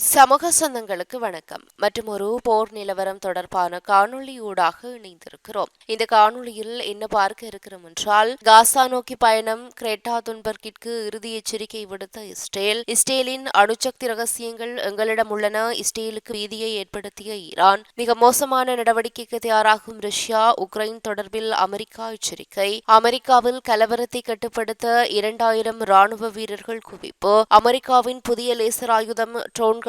சமூக சொந்தங்களுக்கு வணக்கம். மற்றும் ஒரு போர் நிலவரம் தொடர்பான காணொளி ஊடாக இணைந்திருக்கிறோம். இந்த காணொளியில் என்ன பார்க்க இருக்கிறோம் என்றால் காசா நோக்கி பயணம் கிரேட்டா துன்பர்கிற்கு இறுதி எச்சரிக்கை விடுத்த இஸ்ரேல் இஸ்ரேலின் அணுசக்தி ரகசியங்கள் எங்களிடம் உள்ளன. இஸ்ரேலுக்கு பீதியை ஏற்படுத்திய ஈரான் மிக மோசமான நடவடிக்கைக்கு தயாராகும் ரஷ்யா உக்ரைன் தொடர்பில் அமெரிக்கா எச்சரிக்கை. அமெரிக்காவில் கலவரத்தை கட்டுப்படுத்த இரண்டாயிரம் ராணுவ வீரர்கள் குவிப்பு. அமெரிக்காவின் புதிய லேசர் ஆயுதம் ட்ரோன்கள்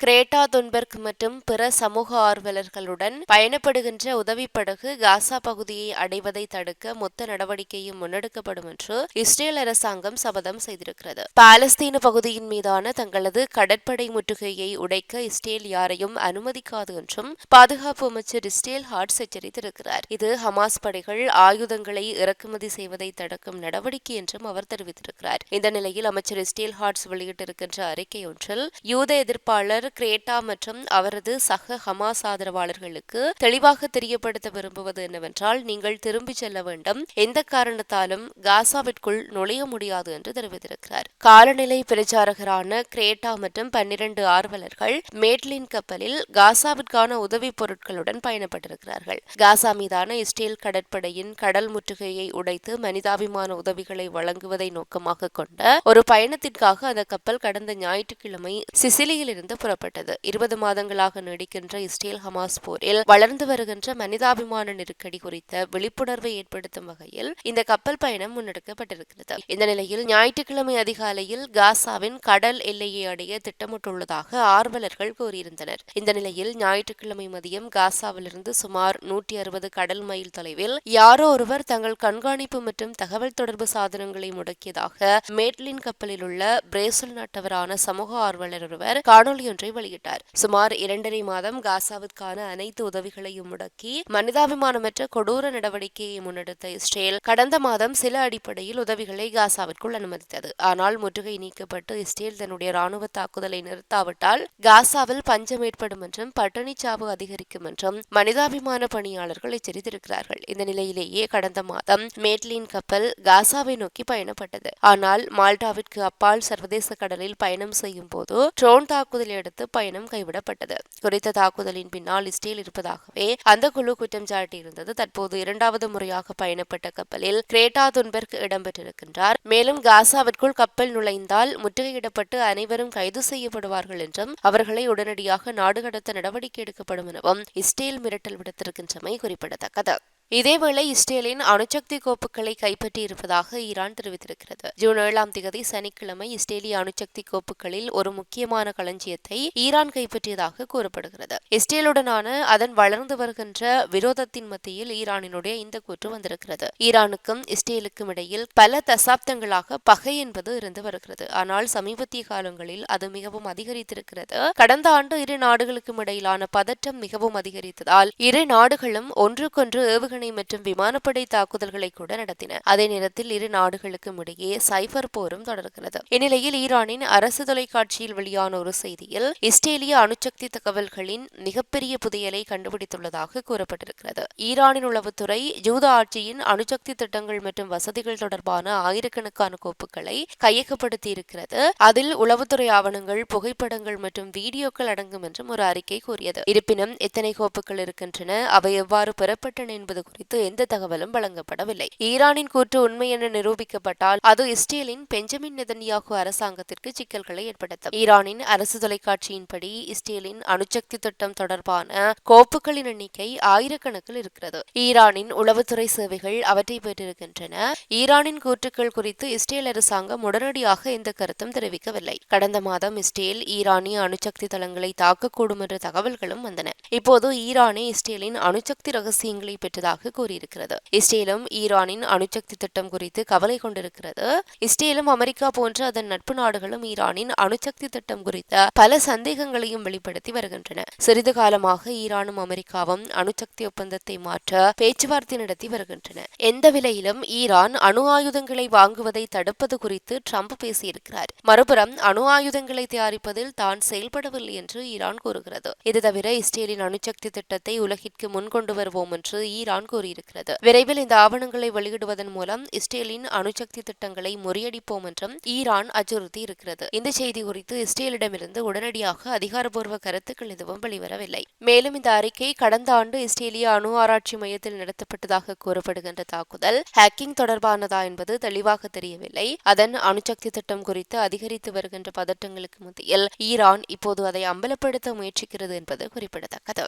கிரேட்டா துன்பர்க் மற்றும் பிற சமூக ஆர்வலர்களுடன் பயணப்படுகின்ற உதவி படகு காசா பகுதியை அடைவதை தடுக்க மொத்த நடவடிக்கையும் முன்னெடுக்கப்படும் என்று இஸ்ரேல் அரசாங்கம் சபதம் செய்திருக்கிறது. பாலஸ்தீன பகுதியின் மீதான தங்களது கடற்படை முற்றுகையை உடைக்க இஸ்ரேல் யாரையும் அனுமதிக்காது என்றும் பாதுகாப்பு அமைச்சர் இஸ்ரேல் ஹார்ட்ஸ் எச்சரித்திருக்கிறார். இது ஹமாஸ் படைகள் ஆயுதங்களை இறக்குமதி செய்வதை தடுக்கும் நடவடிக்கை என்றும் அவர் தெரிவித்திருக்கிறார். இந்த நிலையில் அமைச்சர் இஸ்ரேல் ஹார்ட்ஸ் வெளியிட்டிருக்கின்ற அறிக்கை ஒன்றில் யூத எதிர்ப்பாளர் கிரேட்டா மற்றும் அவரது சக ஹமாஸ் ஆதரவாளர்களுக்கு தெளிவாக தெரியப்படுத்த விரும்புவது என்னவென்றால் நீங்கள் திரும்பிச் செல்ல வேண்டும். எந்த காரணத்தாலும் காசாவிற்குள் நுழைய முடியாது என்று தெரிவித்திருக்கிறார். காலநிலை பிரச்சாரகரான கிரேட்டா மற்றும் பன்னிரண்டு ஆர்வலர்கள் மேட்லின் கப்பலில் காசாவிற்கான உதவி பொருட்களுடன் பயணப்பட்டிருக்கிறார்கள். காசா மீதான இஸ்ரேல் கடற்படையின் கடல் முற்றுகையை உடைத்து மனிதாபிமான உதவிகளை வழங்குவதை நோக்கமாக கொண்ட ஒரு பயணத்திற்காக அந்த கப்பல் கடந்த ஞாயிற்றுக்கிழமை சிசிலியிலிருந்து புறப்பட்டது. புறப்பட்டது இருபது மாதங்களாக நீடிக்கின்ற இஸ்ரேல் ஹமாஸ் போரில் வளர்ந்து வருகின்ற மனிதாபிமான நெருக்கடி குறித்த விழிப்புணர்வை ஏற்படுத்தும் வகையில் இந்த கப்பல் பயணம் முன்னெடுக்கப்பட்டிருக்கிறது. இந்த நிலையில் ஞாயிற்றுக்கிழமை அதிகாலையில் காசாவின் கடல் எல்லையை அடைய திட்டமிட்டுள்ளதாக ஆர்வலர்கள் கூறியிருந்தனர். இந்த நிலையில் ஞாயிற்றுக்கிழமை மதியம் காசாவிலிருந்து சுமார் நூற்றி அறுபது கடல் மைல் தொலைவில் யாரோ ஒருவர் தங்கள் கண்காணிப்பு மற்றும் தகவல் தொடர்பு சாதனங்களை முடக்கியதாக மேட்லின் கப்பலில் உள்ள பிரேசில் நாட்டவரான சமூக ஆர்வலர் ஒருவர் காணொலி ஒன்றை வெளியிட்டார் சுமார் இரண்டரை மாதம் காசாவிற்கான அனைத்து உதவிகளையும் முடக்கி மனிதாபிமானமற்ற கொடூர நடவடிக்கையை முன்னெடுத்த இஸ்ரேல் கடந்த மாதம் சில அடிப்படையில் உதவிகளை காசாவிற்குள் அனுமதித்தது. ஆனால் முற்றுகை நீக்கப்பட்டு இஸ்ரேல் தன்னுடைய ராணுவ தாக்குதலை நிறுத்தாவிட்டால் காசாவில் பஞ்சம் ஏற்படும் என்றும் பட்டினிச்சாவு அதிகரிக்கும் என்றும் மனிதாபிமான பணியாளர்கள் எச்சரித்திருக்கிறார்கள். இந்த நிலையிலேயே கடந்த மாதம் மேட்லின் கப்பல் காசாவை நோக்கி பயணப்பட்டது. ஆனால் மால்டாவிற்கு அப்பால் சர்வதேச கடலில் பயணம் செய்யும் போது ட்ரோன் தாக்குதலை அடுத்து அடுத்து பயணம் கைவிடப்பட்டது. குறித்த தாக்குதலின் பின்னால் இஸ்ரேல் இருப்பதாகவே அந்த குழு குற்றம் சாட்டியிருந்தது. தற்போது இரண்டாவது முறையாக பயணப்பட்ட கப்பலில் கிரேட்டா துன்பர்க் இடம்பெற்றிருக்கின்றார். மேலும் காசாவிற்குள் கப்பல் நுழைந்தால் முற்றுகையிடப்பட்டு அனைவரும் கைது செய்யப்படுவார்கள் என்றும் அவர்களை உடனடியாக நாடு கடத்த நடவடிக்கை எடுக்கப்படும் எனவும் இஸ்ரேல் மிரட்டல் விடுத்திருக்கின்றமை குறிப்பிடத்தக்கது. இதேவேளை இஸ்ரேலின் அணுசக்தி கோப்புகளை கைப்பற்றி இருப்பதாக ஈரான் தெரிவித்திருக்கிறது. ஜூன் ஏழாம் தேதி சனிக்கிழமை இஸ்ரேலிய அணுசக்தி கோப்புகளில் ஒரு முக்கியமான களஞ்சியத்தை ஈரான் கைப்பற்றியதாக கூறப்படுகிறது. இஸ்ரேலுடனான அதன் வளர்ந்து வருகின்ற விரோதத்தின் மத்தியில் ஈரானினுடைய இந்த கூற்று வந்திருக்கிறது. ஈரானுக்கும் இஸ்ரேலுக்கும் இடையில் பல தசாப்தங்களாக பகை என்பது இருந்து வருகிறது. ஆனால் சமீபத்திய காலங்களில் அது மிகவும் அதிகரித்திருக்கிறது. கடந்த ஆண்டு இரு நாடுகளுக்கும் இடையிலான பதற்றம் மிகவும் அதிகரித்ததால் இரு நாடுகளும் ஒன்றுக்கொன்று ஏவுகணை ஏவுகணை மற்றும் விமானப்படை தாக்குதல்களை கூட நடத்தின. அதே நேரத்தில் இரு நாடுகளுக்கும் இடையே சைபர் போரும் தொடர்கிறது. இந்நிலையில் ஈரானின் அரசு தொலைக்காட்சியில் வெளியான ஒரு செய்தியில் இஸ்ரேலிய அணுசக்தி தகவல்களின் மிகப்பெரிய புதையலை கண்டுபிடித்துள்ளதாக கூறப்பட்டிருக்கிறது. ஈரானின் உளவுத்துறை ஜூத ஆட்சியின் அணுசக்தி திட்டங்கள் மற்றும் வசதிகள் தொடர்பான ஆயிரக்கணக்கான கோப்புகளை கையகப்படுத்தி இருக்கிறது அதில் உளவுத்துறை ஆவணங்கள் புகைப்படங்கள் மற்றும் வீடியோக்கள் அடங்கும் என்றும் ஒரு அறிக்கை கூறியது. இருப்பினும் எத்தனை கோப்புகள் இருக்கின்றன அவை எவ்வாறு பெறப்பட்டன என்பது குறித்து எந்த தகவலும் வழங்கப்படவில்லை. ஈரானின் கூற்று உண்மை என நிரூபிக்கப்பட்டால் அது இஸ்ரேலின் பெஞ்சமின் நெதன்யாகு அரசாங்கத்திற்கு சிக்கல்களை ஏற்படுத்தும். ஈரானின் அரசு தொலைக்காட்சியின்படி இஸ்ரேலின் அணுசக்தி திட்டம் தொடர்பான கோப்புகளின் எண்ணிக்கை ஆயிரக்கணக்கில் இருக்கிறது. ஈரானின் உளவுத்துறை சேவைகள் அவற்றை பெற்றிருக்கின்றன. ஈரானின் கூற்றுக்கள் குறித்து இஸ்ரேல் அரசாங்கம் உடனடியாக எந்த கருத்தும் தெரிவிக்கவில்லை. கடந்த மாதம் இஸ்ரேல் ஈரானிய அணுசக்தி தளங்களை தாக்கக்கூடும் என்ற தகவல்களும் வந்தன. இப்போது ஈரானே இஸ்ரேலின் அணுசக்தி ரகசியங்களை பெற்றதாக வருவதாக கூறியிருக்கிறது. இஸ்ரேலும் ஈரானின் அணுசக்தி திட்டம் குறித்து கவலை கொண்டிருக்கிறது. இஸ்ரேலும் அமெரிக்கா போன்ற அதன் நட்பு நாடுகளும் ஈரானின் அணுசக்தி திட்டம் குறித்த பல சந்தேகங்களையும் வெளிப்படுத்தி வருகின்றன. சிறிது காலமாக ஈரானும் அமெரிக்காவும் அணுசக்தி ஒப்பந்தத்தை மாற்ற பேச்சுவார்த்தை நடத்தி வருகின்றன. எந்த விலையிலும் ஈரான் அணு ஆயுதங்களை வாங்குவதை தடுப்பது குறித்து ட்ரம்ப் பேசியிருக்கிறார். மறுபுறம் அணு ஆயுதங்களை தயாரிப்பதில் தான் செயல்படவில்லை என்று ஈரான் கூறுகிறது. இது தவிர இஸ்ரேலின் அணுசக்தி திட்டத்தை உலகிற்கு முன்கொண்டு வருவோம் என்று ஈரான் கூறியிருக்கிறது. விரைவில் இந்த ஆவணங்களை வெளியிடுவதன் மூலம் இஸ்ரேலின் அணுசக்தி திட்டங்களை முறியடிப்போம் என்றும் ஈரான் அச்சுறுத்தி இருக்கிறது இந்த செய்தி குறித்து இஸ்ரேலிடமிருந்து உடனடியாக அதிகாரப்பூர்வ கருத்துக்கள் எதுவும் வெளிவரவில்லை. மேலும் இந்த அறிக்கை கடந்த ஆண்டு இஸ்ரேலிய அணு ஆராய்ச்சி மையத்தில் நடத்தப்பட்டதாக கூறப்படுகின்ற தாக்குதல் ஹேக்கிங் தொடர்பானதா என்பது தெளிவாக தெரியவில்லை. அதன் அணுசக்தி திட்டம் குறித்து அதிகரித்து வருகின்ற பதட்டங்களுக்கு மத்தியில் ஈரான் இப்போது அதை அம்பலப்படுத்த முயற்சிக்கிறது என்பது குறிப்பிடத்தக்கது.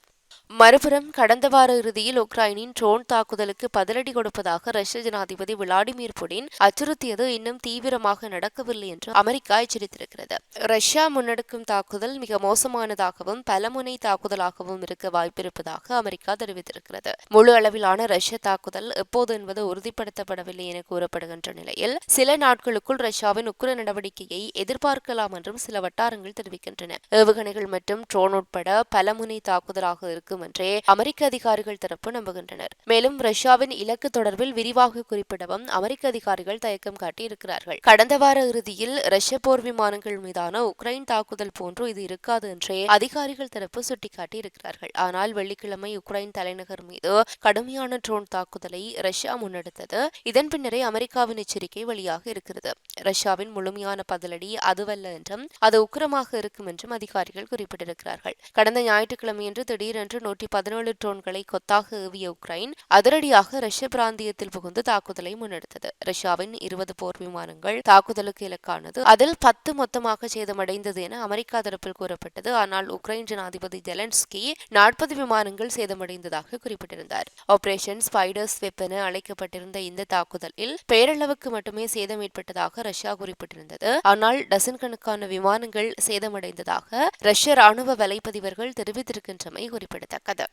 மறுபுறம் கடந்த வார இறுதியில் உக்ரைனின் ட்ரோன் தாக்குதலுக்கு பதிலடி கொடுப்பதாக ரஷ்ய ஜனாதிபதி விளாடிமிர் புடின் அச்சுறுத்தியது இன்னும் தீவிரமாக நடக்கவில்லை என்று அமெரிக்கா எச்சரித்திருக்கிறது. ரஷ்யா முன்னெடுக்கும் தாக்குதல் மிக மோசமானதாகவும் பலமுனை தாக்குதலாகவும் இருக்க வாய்ப்பிருப்பதாக அமெரிக்கா தெரிவித்திருக்கிறது. முழு அளவிலான ரஷ்ய தாக்குதல் எப்போது என்பது உறுதிப்படுத்தப்படவில்லை என கூறப்படுகின்ற நிலையில் சில நாட்களுக்குள் ரஷ்யாவின் உக்ர நடவடிக்கையை எதிர்பார்க்கலாம் என்றும் சில வட்டாரங்கள் தெரிவிக்கின்றன. ஏவுகணைகள் மற்றும் ட்ரோன் உட்பட பலமுனை தாக்குதலாக இருக்கும் என்றே அமெரிக்க அதிகாரிகள் தரப்பு நம்புகின்றனர். மேலும் ரஷ்யாவின் இலக்கு தொடர்பில் விரிவாக குறிப்பிடவும் அமெரிக்க அதிகாரிகள் தயக்கம் காட்டியிருக்கிறார்கள். கடந்த வார இறுதியில் ரஷ்ய போர் விமானங்கள் மீதான உக்ரைன் தாக்குதல் போன்று இது இருக்காது என்றே அதிகாரிகள் தரப்பு சுட்டிக்காட்டியிருக்கிறார்கள். ஆனால் வெள்ளிக்கிழமை உக்ரைன் தலைநகர் மீது கடுமையான ட்ரோன் தாக்குதலை ரஷ்யா முன்னெடுத்தது. இதன் பின்னரே அமெரிக்காவின் எச்சரிக்கை வெளியாக இருக்கிறது. ரஷ்யாவின் முழுமையான பதிலடி அதுவல்ல என்றும் அது உக்கிரமாக இருக்கும் என்றும் அதிகாரிகள் குறிப்பிட்டிருக்கிறார்கள். கடந்த ஞாயிற்றுக்கிழமையன்று திடீரென்று நூற்றி பதினேழு ட்ரோன்களை கொத்தாக ஏவிய உக்ரைன் அதிரடியாக ரஷ்ய பிராந்தியத்தில் புகுந்து தாக்குதலை முன்னெடுத்தது. ரஷ்யாவின் இருபது போர் விமானங்கள் தாக்குதலுக்கு இலக்கானது. அதில் பத்து மொத்தமாக சேதமடைந்தது என அமெரிக்கா தரப்பில் கூறப்பட்டது. ஆனால் உக்ரைன் ஜனாதிபதி ஜெலன்ஸ்கி நாற்பது விமானங்கள் சேதமடைந்ததாக குறிப்பிட்டிருந்தார். ஆபரேஷன் ஸ்பைடர்ஸ் வெப் என அழைக்கப்பட்டிருந்த இந்த தாக்குதலில் பேரளவுக்கு மட்டுமே சேதம் ஏற்பட்டதாக ரஷ்யா குறிப்பிட்டிருந்தது. ஆனால் டசன் கணக்கான விமானங்கள் சேதமடைந்ததாக ரஷ்ய ராணுவ வலைப்பதிவர்கள் தெரிவித்திருக்கின்றமை குறிப்பிட்டது குறிப்பிடத்தக்கது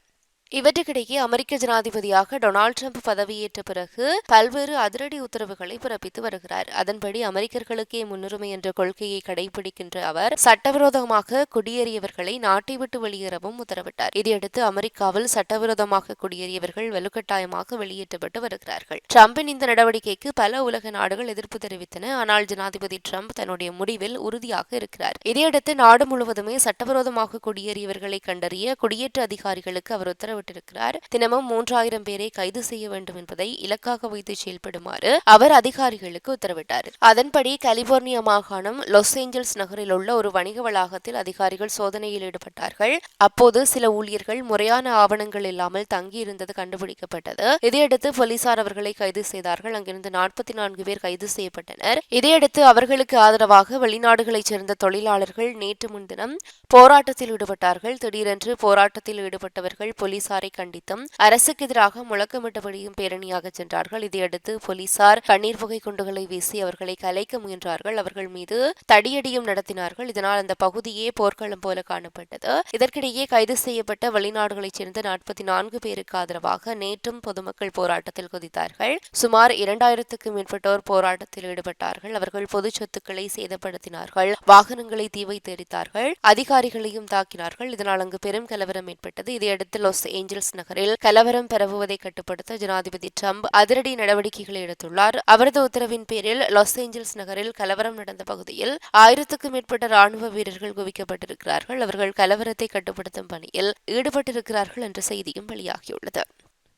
இவற்றுக்கிடையே அமெரிக்க ஜனாதிபதியாக டொனால்டு ட்ரம்ப் பதவியேற்ற பிறகு பல்வேறு அதிரடி உத்தரவுகளை பிறப்பித்து வருகிறார். அதன்படி அமெரிக்கர்களுக்கே முன்னுரிமை என்ற கொள்கையை கடைபிடிக்கின்ற அவர் சட்டவிரோதமாக குடியேறியவர்களை நாட்டை விட்டு வெளியேறவும் உத்தரவிட்டார். இதையடுத்து அமெரிக்காவில் சட்டவிரோதமாக குடியேறியவர்கள் வலுக்கட்டாயமாக வெளியேற்றப்பட்டு வருகிறார்கள். டிரம்பின் இந்த நடவடிக்கைக்கு பல உலக நாடுகள் எதிர்ப்பு தெரிவித்தன. ஆனால் ஜனாதிபதி டிரம்ப் தன்னுடைய முடிவில் உறுதியாக இருக்கிறார். இதையடுத்து நாடு முழுவதுமே சட்டவிரோதமாக குடியேறியவர்களை கண்டறிய குடியேற்ற அதிகாரிகளுக்கு அவர் உத்தரவு உத்தரவிட்டிருக்கிறார் தினமும் மூன்றாயிரம் பேரை கைது செய்ய வேண்டும் என்பதை இலக்காக வைத்து செயல்படுமாறு அவர் அதிகாரிகளுக்கு உத்தரவிட்டார். அதன்படி கலிபோர்னியா மாகாணம் லாஸ் ஏஞ்சல்ஸ் நகரில் உள்ள ஒரு வணிக வளாகத்தில் அதிகாரிகள் சோதனையில் ஈடுபட்டார்கள். அப்போது சில ஊழியர்கள் முறையான ஆவணங்கள் இல்லாமல் தங்கியிருந்தது கண்டுபிடிக்கப்பட்டது. இதையடுத்து போலீசார் அவர்களை கைது செய்தார்கள். அங்கிருந்து நாற்பத்தி நான்கு பேர் கைது செய்யப்பட்டனர். இதையடுத்து அவர்களுக்கு ஆதரவாக வெளிநாடுகளைச் சேர்ந்த தொழிலாளர்கள் நேற்று முன்தினம் போராட்டத்தில் ஈடுபட்டார்கள். திடீரென்று போராட்டத்தில் ஈடுபட்டவர்கள் போலீஸ் போலீசாரை கண்டித்தும் அரசுக்கு எதிராக முழக்கமிட்டபடியும் பேரணியாக சென்றார்கள். இதையடுத்து போலீசார் கண்ணீர் புகை குண்டுகளை வீசி அவர்களை கலைக்க முயன்றார்கள். அவர்கள் மீது தடியடியும் நடத்தினார்கள். இதனால் அந்த பகுதியே போர்க்களம் போல காணப்பட்டது. இதற்கிடையே கைது செய்யப்பட்ட வெளிநாடுகளைச் சேர்ந்த நாற்பத்தி நான்கு பேருக்கு ஆதரவாக நேற்றும் பொதுமக்கள் போராட்டத்தில் குதித்தார்கள். சுமார் இரண்டாயிரத்துக்கும் மேற்பட்டோர் போராட்டத்தில் ஈடுபட்டார்கள். அவர்கள் பொது சொத்துக்களை சேதப்படுத்தினார்கள். வாகனங்களை தீவை வைத்து எரித்தார்கள். அதிகாரிகளையும் தாக்கினார்கள். இதனால் அங்கு பெரும் கலவரம் ஏற்பட்டது. இதையடுத்து லாஸ் ஏஞ்சல்ஸ் நகரில் கலவரம் பரவுவதை கட்டுப்படுத்த ஜனாதிபதி ட்ரம்ப் அதிரடி நடவடிக்கைகளை எடுத்துள்ளார். அவரது உத்தரவின் பேரில் லாஸ் ஏஞ்சல்ஸ் நகரில் கலவரம் நடந்த பகுதியில் ஆயிரத்துக்கும் மேற்பட்ட ராணுவ வீரர்கள் குவிக்கப்பட்டிருக்கிறார்கள். அவர்கள் கலவரத்தை கட்டுப்படுத்தும் பணியில் ஈடுபட்டிருக்கிறார்கள் என்ற செய்தியும் வெளியாகியுள்ளது.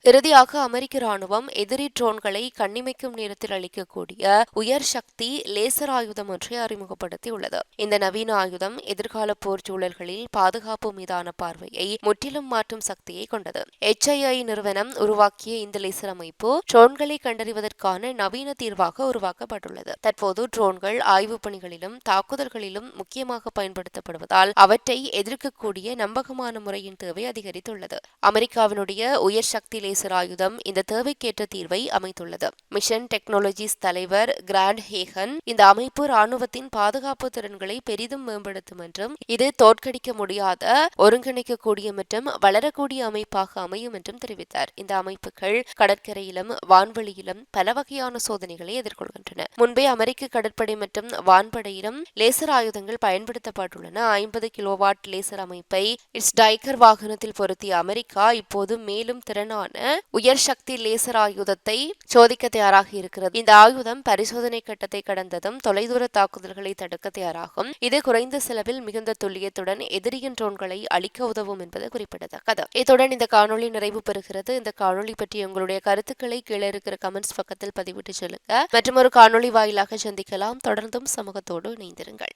இறுதியாக அமெரிக்க ராணுவம் எதிரி ட்ரோன்களை கண்ணிமைக்கும் நேரத்தில் அளிக்கக்கூடிய உயர் சக்தி லேசர் ஆயுதம் ஒன்றை அறிமுகப்படுத்தியுள்ளது. இந்த நவீன ஆயுதம் எதிர்கால போர் சூழல்களில் பாதுகாப்பு மீதான பார்வையை முற்றிலும் மாற்றும் சக்தியை கொண்டது. எச்ஐஐ நிறுவனம் உருவாக்கிய இந்த லேசர் அமைப்பு ட்ரோன்களை கண்டறிவதற்கான நவீன தீர்வாக உருவாக்கப்பட்டுள்ளது. தற்போது ட்ரோன்கள் ஆய்வு பணிகளிலும் தாக்குதல்களிலும் முக்கியமாக பயன்படுத்தப்படுவதால் அவற்றை எதிர்க்கக்கூடிய நம்பகமான முறையின் தேவை அதிகரித்துள்ளது. அமெரிக்காவினுடைய உயர் சக்தி லேசர் ஆயுதம் இந்த தேவைக்கேற்ற தீர்வை அமைத்துள்ளது. மிஷன் டெக்னாலஜிஸ் தலைவர் கிராண்ட் ஹேகன் இந்த அமைப்பு ராணுவத்தின் பாதுகாப்பு திறன்களை பெரிதும் மேம்படுத்தும் என்றும் இது தோற்கடிக்க முடியாத ஒருங்கிணைக்கக்கூடிய மற்றும் வளரக்கூடிய அமைப்பாக அமையும் என்றும் தெரிவித்தார். இந்த அமைப்புகள் கடற்கரையிலும் வான்வெளியிலும் பல வகையான சோதனைகளை எதிர்கொள்கின்றன. முன்பே அமெரிக்க கடற்படை மற்றும் வான்படையிலும் லேசர் ஆயுதங்கள் பயன்படுத்தப்பட்டுள்ளன. ஐம்பது கிலோவாட் லேசர் அமைப்பை இட்ஸ் டைக்கர் வாகனத்தில் பொருத்திய அமெரிக்கா இப்போது மேலும் திறனான உயர் சக்தி லேசர் ஆயுதத்தை சோதிக்க தயாராக இருக்கிறது. இந்த ஆயுதம் பரிசோதனை கட்டத்தை கடந்ததும் தொலைதூர தாக்குதல்களை தடுக்க தயாராகும். இது குறைந்த செலவில் மிகுந்த துல்லியத்துடன் எதிரியின் ட்ரோன்களை அழிக்க உதவும் என்பது குறிப்பிடத்தக்கது. இத்துடன் இந்த காணொளி நிறைவு பெறுகிறது. இந்த காணொளி பற்றி உங்களுடைய கருத்துக்களை கீழே இருக்கிற கமெண்ட்ஸ் பக்கத்தில் பதிவிட்டு சொல்லுங்க. மற்றும் ஒரு காணொளி வாயிலாக சந்திக்கலாம். தொடர்ந்தும் சமூகத்தோடு இணைந்திருங்கள்.